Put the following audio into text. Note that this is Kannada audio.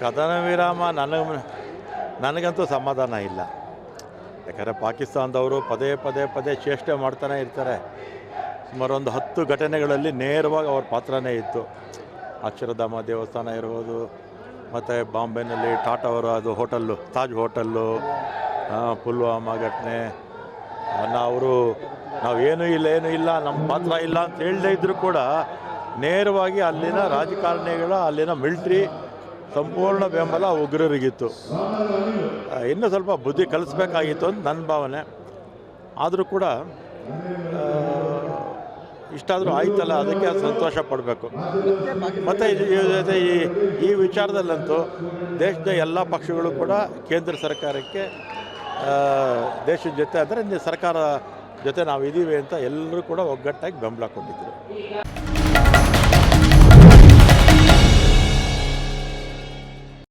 ಕದನ ವಿರಾಮ ನನಗೆ ನನಗಂತೂ ಸಮಾಧಾನ ಇಲ್ಲ. ಯಾಕಂದರೆ ಪಾಕಿಸ್ತಾನದವರು ಪದೇ ಪದೇ ಪದೇ ಚೇಷ್ಟೆ ಮಾಡ್ತಾನೆ ಇರ್ತಾರೆ. ಸುಮಾರು ಒಂದು ಹತ್ತು ಘಟನೆಗಳಲ್ಲಿ ನೇರವಾಗಿ ಅವ್ರ ಪಾತ್ರನೇ ಇತ್ತು. ಅಕ್ಷರಧಾಮ ದೇವಸ್ಥಾನ ಇರ್ಬೋದು, ಮತ್ತು ಬಾಂಬೆನಲ್ಲಿ ಟಾಟಾ ಅವರ ಅದು ಹೋಟೆಲ್ಲು, ತಾಜ್ ಹೋಟಲ್ಲು ಪುಲ್ವಾಮಾ ಘಟನೆ. ಅವರು ನಾವೇನು ಇಲ್ಲ, ಏನೂ ಇಲ್ಲ ನಮ್ಮ ಪಾತ್ರ ಇಲ್ಲ ಅಂತ ಹೇಳದೇ ಇದ್ದರೂ ಕೂಡ ನೇರವಾಗಿ ಅಲ್ಲಿನ ರಾಜಕಾರಣಿಗಳ, ಅಲ್ಲಿನ ಮಿಲ್ಟ್ರಿ ಸಂಪೂರ್ಣ ಬೆಂಬಲ ಉಗ್ರರಿಗಿತ್ತು. ಇನ್ನೂ ಸ್ವಲ್ಪ ಬುದ್ಧಿ ಕಲಿಸ್ಬೇಕಾಗಿತ್ತು ಅಂತ ನನ್ನ ಭಾವನೆ. ಆದರೂ ಕೂಡ ಇಷ್ಟಾದರೂ ಆಯ್ತಲ್ಲ, ಅದಕ್ಕೆ ಸಂತೋಷ ಪಡಬೇಕು. ಮತ್ತು ಜೊತೆ ಈ ಈ ವಿಚಾರದಲ್ಲಂತೂ ದೇಶದ ಎಲ್ಲ ಪಕ್ಷಗಳು ಕೂಡ ಕೇಂದ್ರ ಸರ್ಕಾರಕ್ಕೆ ದೇಶದ ಜೊತೆ ಅಂದರೆ ಸರ್ಕಾರ ಜೊತೆ ನಾವು ಇದ್ದೀವಿ ಅಂತ ಎಲ್ಲರೂ ಕೂಡ ಒಗ್ಗಟ್ಟಾಗಿ ಬೆಂಬಲ ಕೊಟ್ಟಿದ್ದರು